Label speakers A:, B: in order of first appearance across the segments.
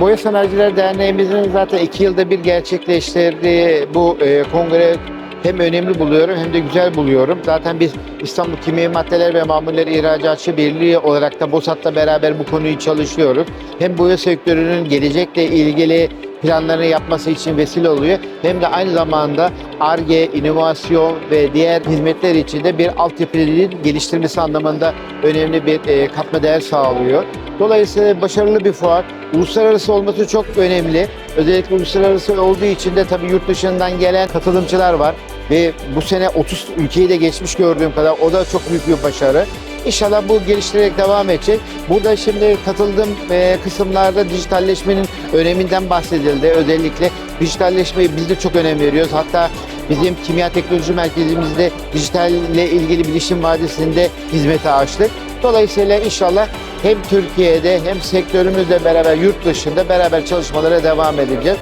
A: Boya Sanayiciler Derneğimizin zaten iki yılda bir gerçekleştirdiği bu e, kongre hem önemli buluyorum hem de güzel buluyorum. Zaten biz İstanbul Kimya Maddeler ve Mamuller İhracatçı Birliği olarak da BOSAT'la beraber bu konuyu çalışıyoruz. Hem boya sektörünün gelecekle ilgili planlarını yapması için vesile oluyor. Hem de aynı zamanda ARGE, inovasyon ve diğer hizmetler için de bir altyapının geliştirmesi anlamında önemli bir e, katma değer sağlıyor. Dolayısıyla başarılı bir fuar. Uluslararası olması çok önemli. Özellikle uluslararası olduğu için de tabii yurt dışından gelen katılımcılar var. Ve bu sene 30 ülkeyi de geçmiş gördüğüm kadar o da çok büyük bir başarı. İnşallah bu geliştirerek devam edecek. Burada şimdi katıldığım e, kısımlarda dijitalleşmenin öneminden bahsedildi. Özellikle dijitalleşmeyi biz de çok önem veriyoruz. Hatta bizim kimya teknoloji merkezimizde dijitalle ilgili bilişim vadisinde hizmete açtık. Dolayısıyla inşallah hem Türkiye'de hem sektörümüzle beraber yurt dışında beraber çalışmalara devam edeceğiz.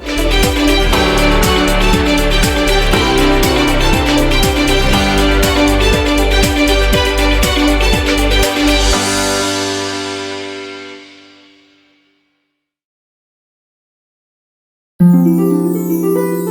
A: Música